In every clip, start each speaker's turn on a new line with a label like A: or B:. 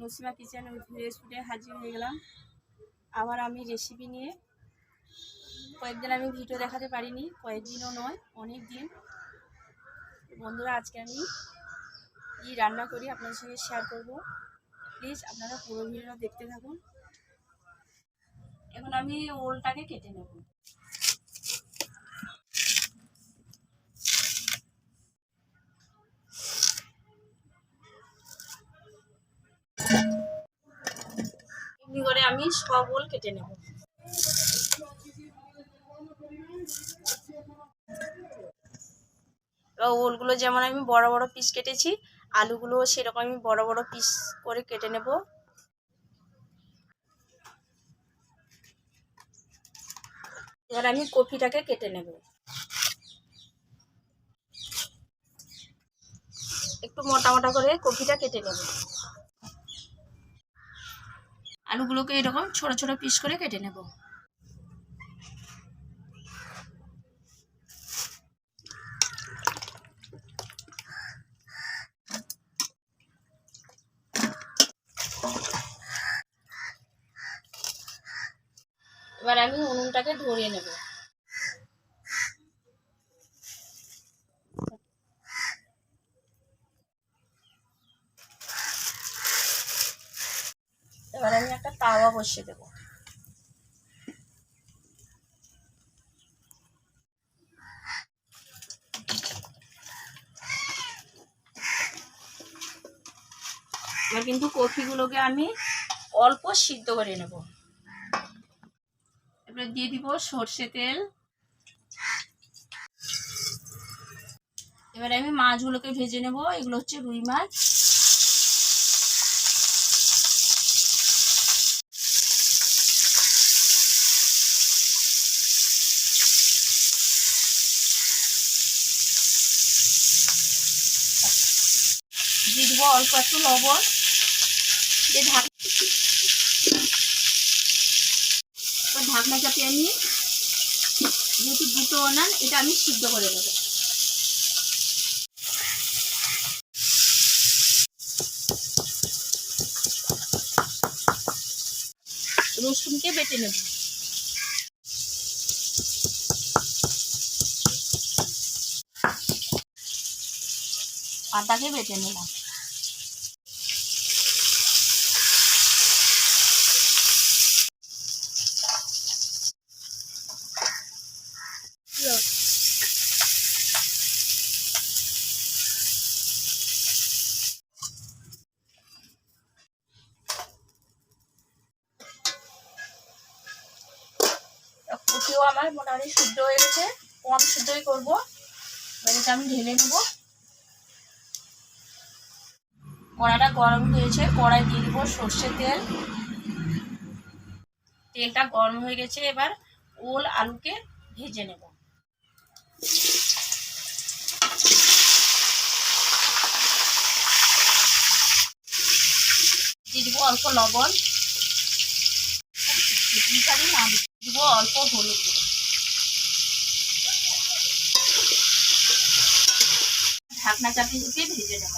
A: নসিমা kitchen রেস্টুরেন্টে হাজির হয়ে গেলাম। আবার আমি রেসিপি নিয়ে কয়েকদিন আমি ভিডিও দেখাতে পারিনি, কয়েকদিনও নয়, অনেক দিন। বন্ধুরা, আজকে আমি কি রান্না করি আপনাদের সঙ্গে শেয়ার করব। প্লিজ আপনারা পুরো ভিডিও দেখতে থাকুন। এখন আমি ওলটাকে কেটে নেব এমনি করে আমি সব ওল কেটে নেব। ওলগুলো যেমন আমি বড় বড় পিস কেটেছি আলুগুলো সেরকম আমি বড় বড় পিস করে কেটে নেব। এবার আমি কপিটাকে কেটে নেব। একটু মোটা মোটা করে কপিটা কেটে নেব। আলুগুলোকে এরকম ছোট ছোট পিস করে কেটে নেব। এবার আমি উনুনটাকে ধরিয়ে নেব। এবার আমি একটা তাওয়া বসিয়ে দেব। এবার কিন্তু কফিগুলোকে আমি অল্প সিদ্ধ করে নেব। এবার দিয়ে দিব সর্ষে তেল। এবার আমি মাছগুলোকে ভেজে নেব। এগুলো হচ্ছে রুই মাছ। দিয়ে দিব অল্প একটু লবণ দিয়ে ঢাক এবার ঢাকনা চাপিয়ে আমি যেহেতু দুটো অনান, এটা আমি সিদ্ধ করে নেব। রসুনকে বেটে নেব। আদাকে বেটে নিলাম। আমার মোটামুটি শুদ্ধ হয়ে গেছে। কম শুদ্ধই করব। এবার এটা আমি ঢেলে নেব। কড়াইটা গরম হয়েছে কড়াই দিয়ে দিব সর্ষের তেল। তেলটা গরম হয়ে গেছে, এবার ওল আলুকে ভেজে নেব। দিয়ে অল্প লবণ। দিব অল্প হলুদ ঢাকনা চাপিয়ে চাপিয়ে ভেজে নেব।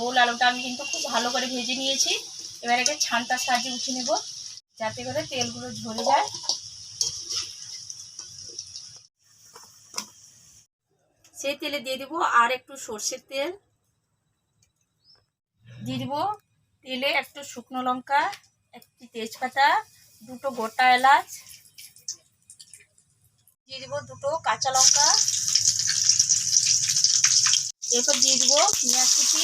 A: ওল আলুটা আমি কিন্তু খুব ভালো করে ভেজে নিয়েছি। এবার একে ছানটার সাহায্যে উঠে নেব, যাতে করে তেলগুলো ঝরে যায়। সেই তেলে দিয়ে দিব আর একটু সর্ষের তেল। দিয়ে দিব তেলে একটু শুকনো লঙ্কা, একটি তেজপাতা, দুটো গোটা এলাচ। দিয়ে দিব দুটো কাঁচা লঙ্কা। এরপর দিয়ে দিব পেঁয়াজ কুচি।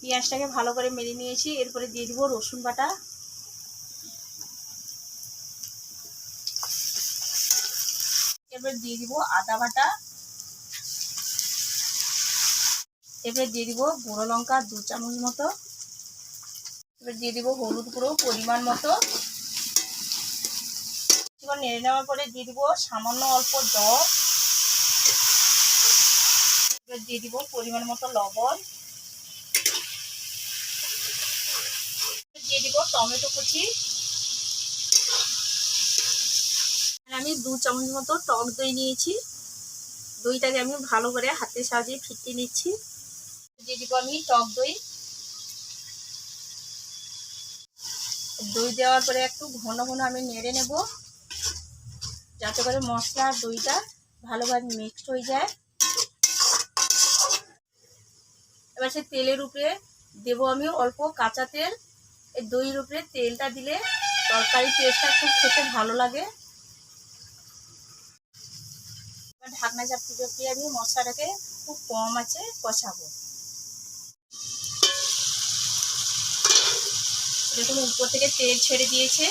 A: পেঁয়াজটাকে ভালো করে মেরে নিয়েছি, এরপরে দিয়ে দিব রসুন বাটা। এরপর দিয়ে দিব আদা বাটা। এরপরে দিয়ে দিব গুঁড়ো লঙ্কা দু চামচ মতো। এবার দিয়ে দিব হলুদ গুঁড়ো পরিমাণ মতো। এবার নেড়ে নেওয়ার পরে দিয়ে দিব সামান্য অল্প জল। এবার দিয়ে দিব পরিমাণ মতো লবণ। দিয়ে দিব টমেটো কুচি। আমি দু চামচ মতো টক দই নিয়েছি। দইটাকে আমি ভালো করে হাতের সাহায্যে ফিটিয়ে নিচ্ছি। দিয়ে দিব আমি টক দই। দই দেওয়ার পরে একটু ঘন ঘন আমি নেড়ে নেব। যাতে করে মশলা আর দইটা ভালোভাবে মিক্সড হয়ে যায়। এবার সে তেলের উপরে দেব আমি অল্প কাঁচা তেল। এই দইয়ের উপরে তেলটা দিলে তরকারি টেস্টটা খুব খেতে ভালো লাগে। ঢাকনা চাপতে চাপতে আমি মশলাটাকে খুব কম আছে কষাবো। দেখুন উপর থেকে তেল ছেড়ে দিয়েছে।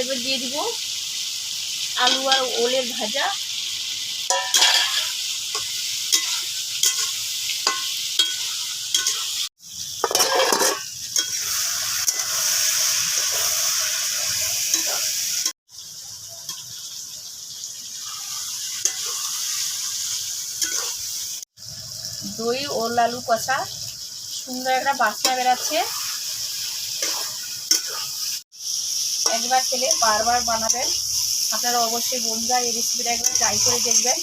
A: এবার দিয়ে দিব আলু আর ওলের ভাজা। দই ওল আলু কষা। সুন্দর একটা বাসনা বেরাচ্ছে একবার খেলে বারবার বানাবেন। আপনারা অবশ্যই বন্ধুরা এই রেসিপিটা একবার ট্রাই করে দেখবেন।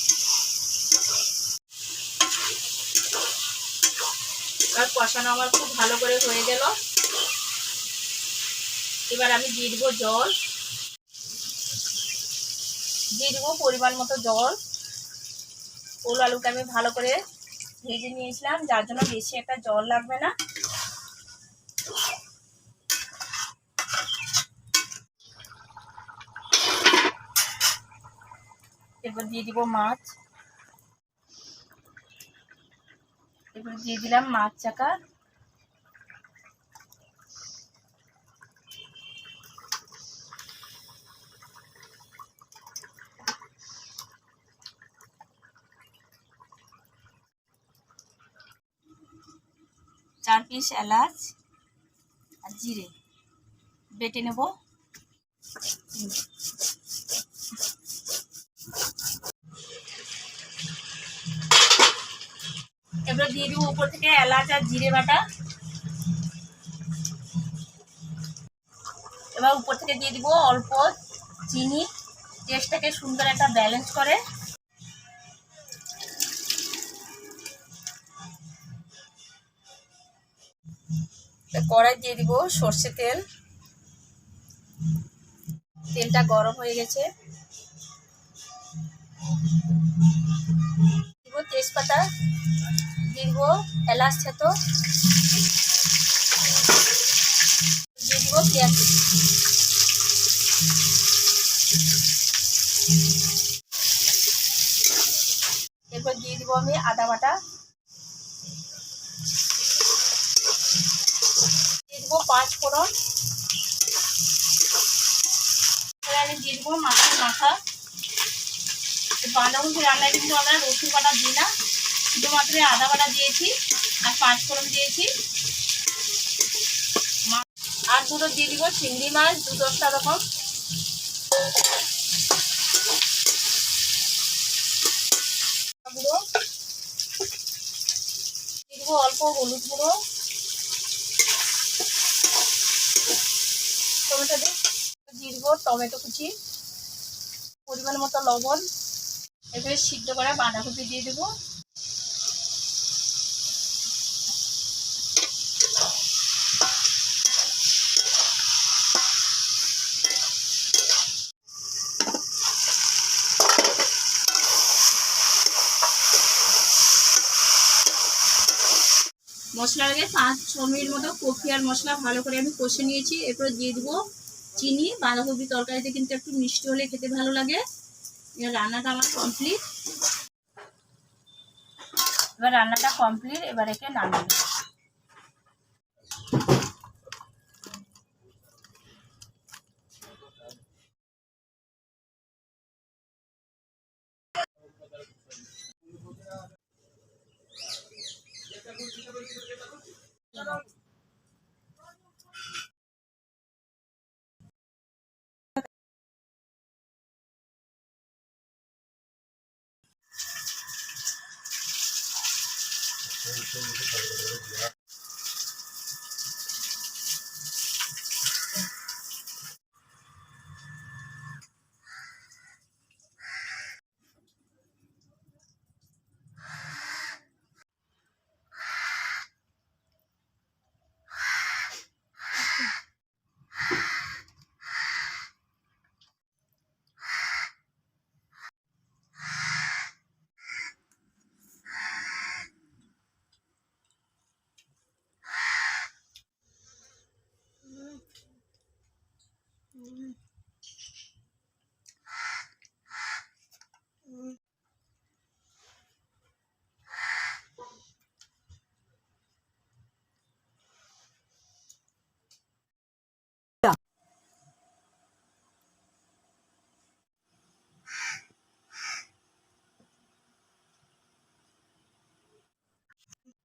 A: আর কষানো আমার খুব ভালো করে হয়ে গেল। এবার আমি দিয়ে দিব জল। দিয়ে পরিমাণ মতো জল। ওল আলুটা আমি ভালো করে ভেজে নিয়েছিলাম, যার জন্য বেশি একটা জল লাগবে না। এবার দিয়ে দিব মাছ। এবার দিয়ে দিলাম মাছ চাকা। চার পিস এলাচ আর জিরে। বেটে নেব। এবার দিয়ে দিব উপর থেকে এলাচ আর জিরে বাটা। এবার উপর থেকে দিয়ে দিব অল্প চিনি। টেস্টটাকে সুন্দর একটা ব্যালেন্স করে। কড়াই দিয়ে দিব সর্ষে তেল। তেলটা গরম হয়ে গেছে। তেজপাতা। দিয়ে দিব এলাচ থেতো দিয়ে দিব পেঁয়াজ কুচি। এরপর দিয়ে দিব আমি আদা বাটা দিয়ে দিব পাঁচ ফোড়ন আমি দিয়ে দিব মাছের মাথা। বাঁধাকপি রান্নায় কিন্তু আমরা রসুন বাটা দিই না, শুধুমাত্র আদা বাটা দিয়েছি আর পাঁচ ফোড়ন দিয়েছি আর দুটো দিয়ে দিব চিংড়ি মাছ, দু দশটা রকম। গুঁড়ো দিয়ে অল্প হলুদ গুঁড়ো টমেটো দিয়ে দিয়ে দিব, টমেটো কুচি, পরিমাণ মতো লবণ, এবারে সিদ্ধ করা বাঁধাকপি দিয়ে দেবো। মশলার আগে পাঁচ, ছ মিনিট মতো কফি আর মশলা ভালো করে আমি কষে নিয়েছি, এরপর দিয়ে দিব চিনি, বাঁধাকপি তরকারিতে কিন্তু একটু মিষ্টি হলে খেতে ভালো লাগে এবার রান্নাটা আমার কমপ্লিট এবার রান্নাটা কমপ্লিট এবার একে নামিয়ে
B: Thank you. 所以，所以 ujung itu.